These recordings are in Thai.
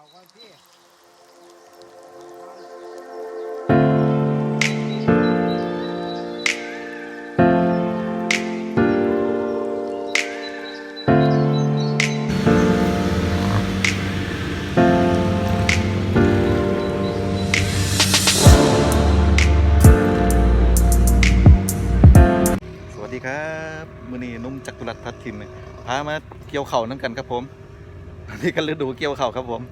เขาก่อนสิสวัสดีครับมือนี้นุ่มจักรุรัตน์พัดทิมพามาเกี่ยวเข่าวน้ำกันครับผมตอนนี้กันฤดูเกี่ยวเข่าครับผม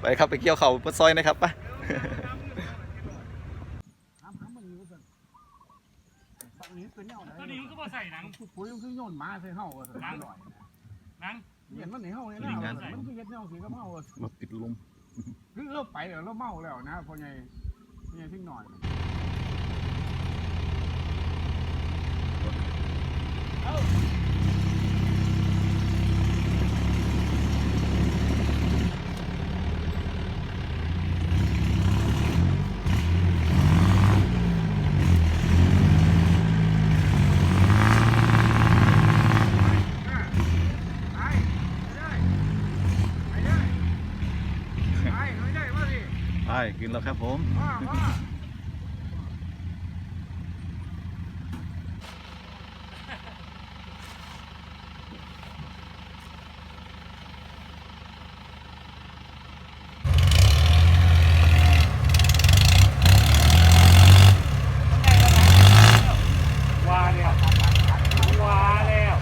ไปครับไปเกี่ยวเข่าวมาซอยนะครับไปน้ำน้ำมันอยู่สั่นบักนี้ตัวเน่าไหนตัวนี้มันก็บ่ใส่หนังปุ๋ยมันคือโยนหมาใส่เฮาอะสั่นหนังอร่อยนะหนังเห็นมันในเฮาเลยนะมีงานมันคือเฮ็ดแนวสีกับเฮาอะรถติดลมคือเราไปแล้วเราเมาแล้วนะพ่อใหญ่พ่อใหญ่ทิ้งหน่อยไปไปได้ไปได้ไปไม่ได้มาสิ ไป กินแล้วครับผม ว่าว่า ว่าแล้วว่าแล้ว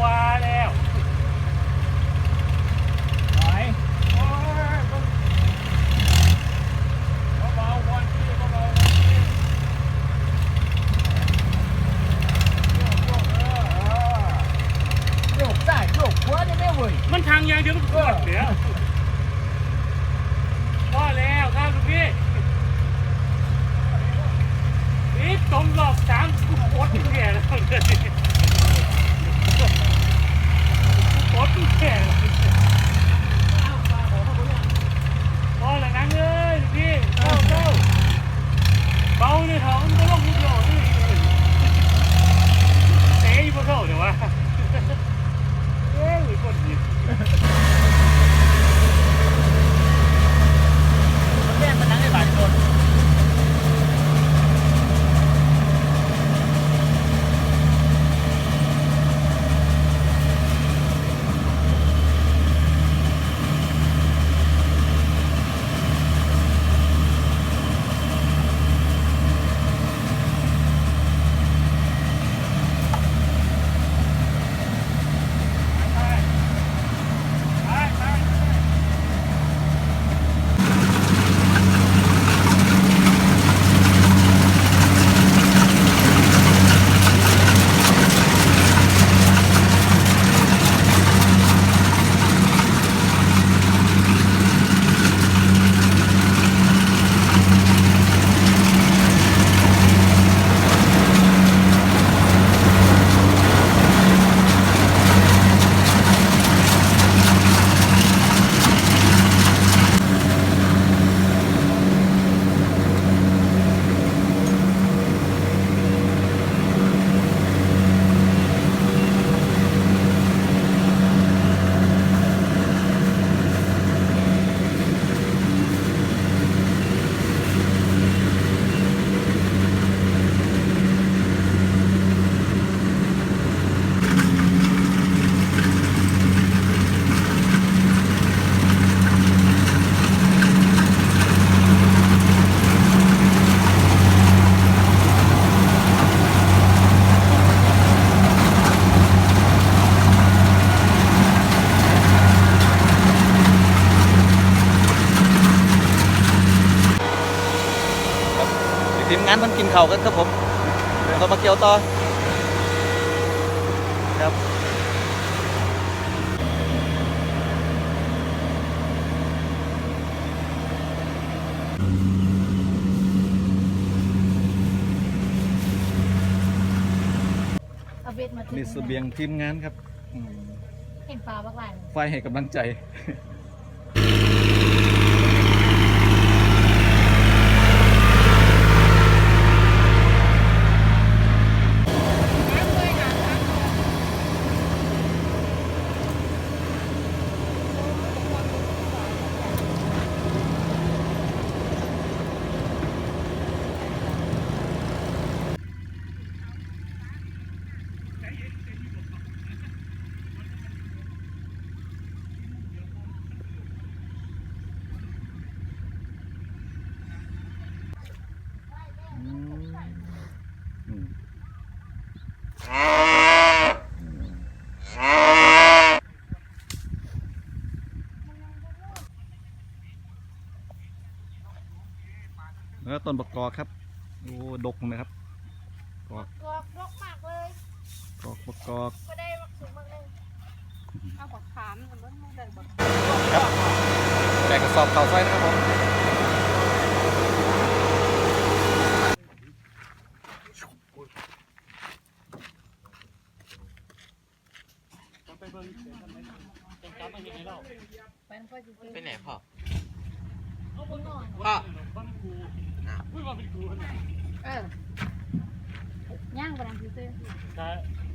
ว่าแล้ว ไหนโอ้ยต้อง เบาๆก่อนพี่เบาๆก่อนพี่ โยกได้โยกขวานี่ไม่เว้ย มันทางยางเดียวมันปวดเดี๋ยวพอแล้วครับลูกพี่นี่ตรงรอบสามกูปวดแก่แล้วเลยปด งานมันกินเข่าวกันครับผมเดี๋ยวเรามาเกี่ยวต่อครับเอาเบ็ดมาถึงนี่เสบียงทีมงานครับอืมเห็นปลาบ้างไหมไฟให้กำลังใจ แล้วต้นบกกอกครับโอ้ดกนะครับกอกกรอกรกมากเลยกอกบกกอกก็ได้มักสูงมากเลยเอาบักขามมันบ่ได้บักครับแบกกระสอบเข่าไส้นะครับผม ไปเบิ่งจังจับมาเห็นให้เรา มันก็จะซื้อไปไหนพ่อเอาบนนอน พ่อบ้านกูพูดว่าเป็นกูนะเออย่างกำลังซื้อถ้า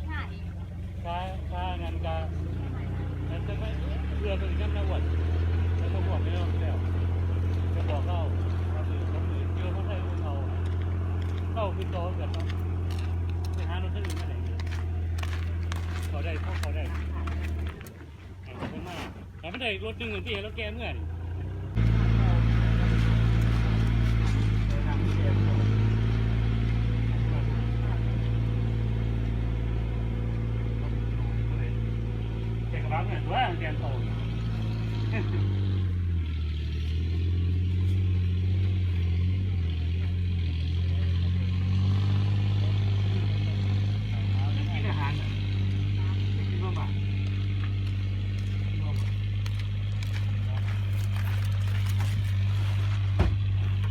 ง่ายถ้าถ้างานการนั่นจะไม่เรือเป็นกันนะวันแล้วก็บอกไม่ต้องแล้วจะบอกเข้าทำมือทำมือเยอะเขาใส่พวกเขาเข้าคือโตกันเนาะไปหารถที่อื่นมาไหนเขาได้พวกเขาได้แข่งกันมาก แต่ไม่ได้รถหนึ่งเหมือนที่รถแกเมื่อนี่แกกระบะเนี่ยว่าแกนโต กินอาหารกินมาบ้าง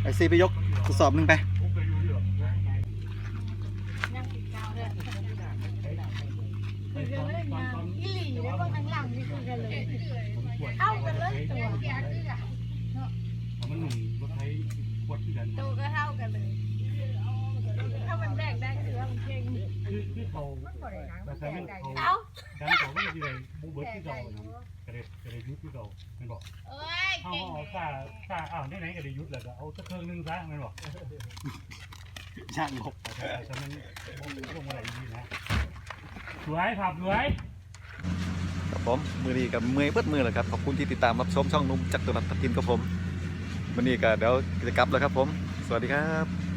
ไอ ซีไปยกกระสอบหนึ่งไปย่างปีกาวด้วยคือกันเลยนะอีหลีแล้วก็ข้างหลังนี่คือกันเลยเข้ากันเลยตัวมันหนุ่มรถไทยขวดที่กันตัวก็เท่ากันเลย ถ้ามันแบกได้คือว่ามันเก่งคือคือเขาแต่แต่มันเขาเอ้าดังเขาไม่ได้เลยบู เบิร์ตที่เรากระเด็ดกระเด็ดยุทธที่เรามันบอกเอ้ยเอาเก่งเอาซาซาอ้าวไหนไหนกระเด็ดยุทธแล้วก็เอาสักเครื่องนึงซะมันบอกช่างงบแต่แต่มันลงอะไรดีนะสวยผับสวยครับผมมือนี้กับมือเบิดมือแหละครับขอบคุณที่ติดตามรับชมช่องนุ่มจักรตุรัสทัพทิมครับผมวันนี้ก็เดี๋ยวกิจกรรมแล้วครับผม สวัสดีครับ